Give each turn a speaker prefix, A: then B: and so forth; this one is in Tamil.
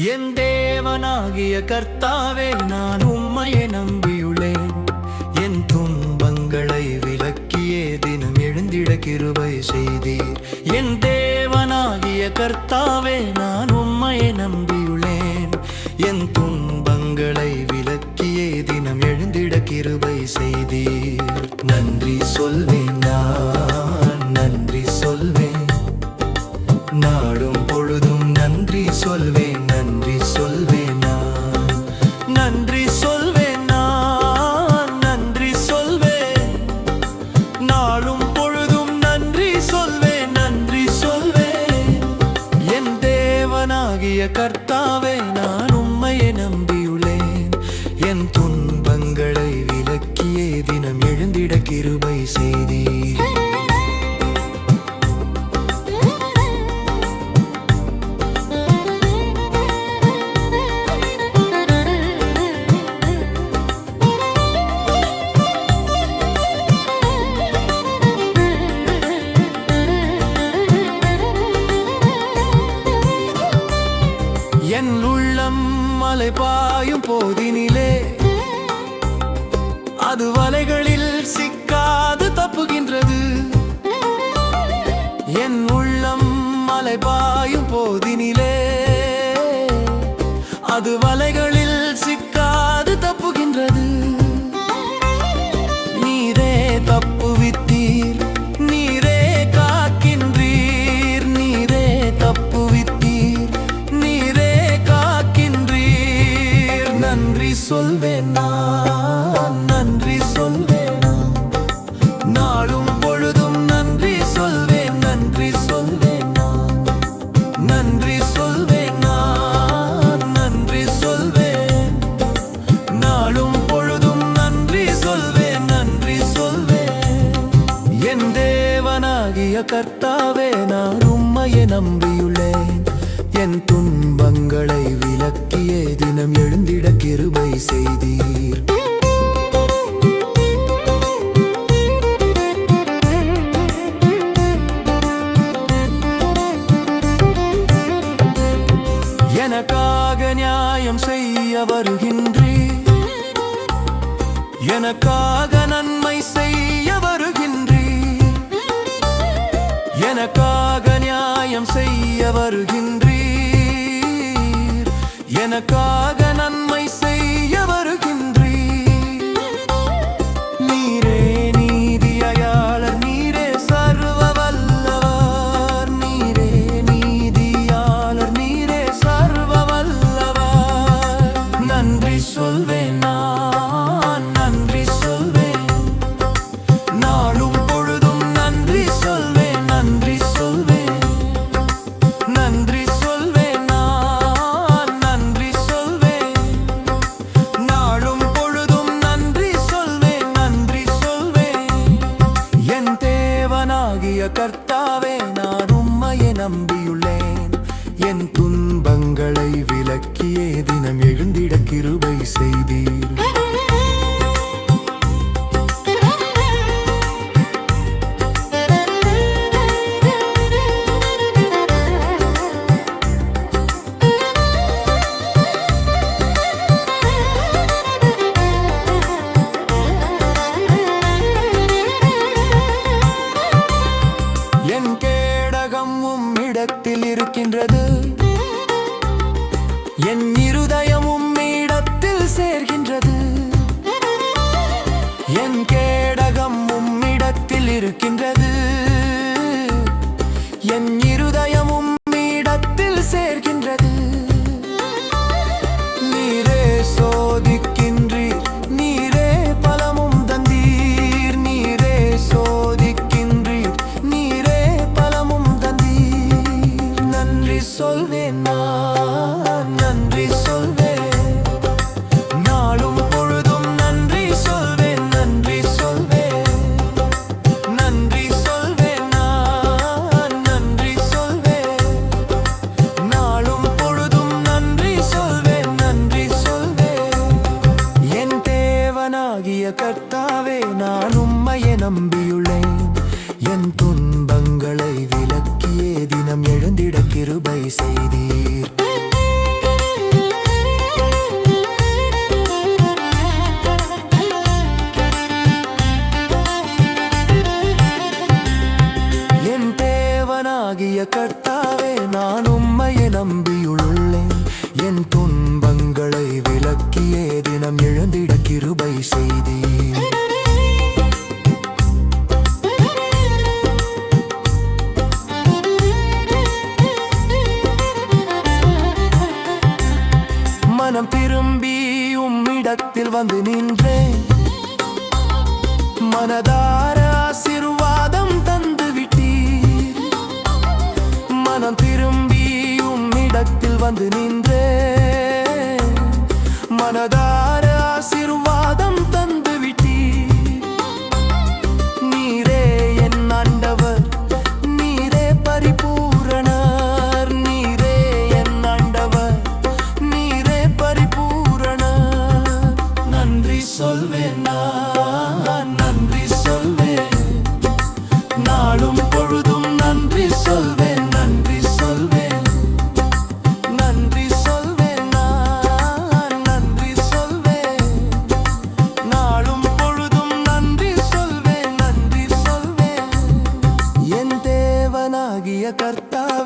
A: என் தேவனாகிய கர்த்தாவே நான் உம்மையை நம்பியுள்ளேன். என் துன்பங்களை விலக்கியே தினம் எழுந்திட கிருபை செய்தீர். என் தேவனாகிய கர்த்தாவே நான் உம்மையை நம்பியுள்ளேன். என் துன்பங்களை விலக்கியே தினம் எழுந்திட கிருபை செய்தீர். நன்றி சொல்வேன் நான். கர்த்தாவே நான் உம்மையை நம்பியுள்ளேன். என் துன்பங்களை விலக்கியே தினம் எழுந்திட கிருபை செய். மலை பாயும் போதினிலே. அது வலைகளில் சிக்காது தப்புகின்றது. என் உள்ளம் மலை பாயும் போதினிலே. அது சொல்வேன் நான் நன்றி சொல்வேன் நான். நாளும் பொழுதும் நன்றி சொல்வேன் நன்றி சொல்வேன் நான். நன்றி சொல்வேன் நான் நன்றி சொல்வேன். நாளும் பொழுதும் நன்றி சொல்வேன் நன்றி சொல்வேன். என் தேவனாகிய கர்த்தாவே நான் உம்மையை நம்பியுள்ளேன். என் துன்பங்களை விலக்கியே தினம் எழுந்திட கிருபை செய்தீர். எனக்காக நியாயம் செய்ய வருகின்றே எனக்காக நன்மை செய்ய வருகின்றே எனக்காக நியாயம் செய்ய வருகின்றீர். எனக்காக நன்மை செய்ய தேவனாகிய கர்த்தாவே நான் உம்மையை நம்பியுள்ளேன். என் துன்பங்களை விலக்கியே தினம் எழுந்திட கிருபை செய்தீர். சொல்வேன் நான் நன்றி சொல்வேன். நாளும் பொழுதும் நன்றி சொல்வேன் நன்றி சொல்வேன். நன்றி சொல்வேன் நான் நன்றி சொல்வேன். நாளும் பொழுதும் நன்றி சொல்வேன் நன்றி சொல்வேன். என் தேவனாகிய கர்த்தாவே நாளும் மைய நம்பியுள்ளே என் துன்பங்களை தினம் எழுந்திட கிருபை செய்தீர். என் தேவனாகிய கர்த்தாவே நான் உம்மையை நம்பியுள்ளேன். என் துன்பங்களை விலக்கியே தினம் எழுந்திட கிருபை செய்தீர். உம்மிடத்தில் வந்து நின்றேன். மனதார ஆசிர்வாதம் தந்து விட்டீர் மனம் திரும்பி உம்மிடத்தில் வந்து நின்றேன். करता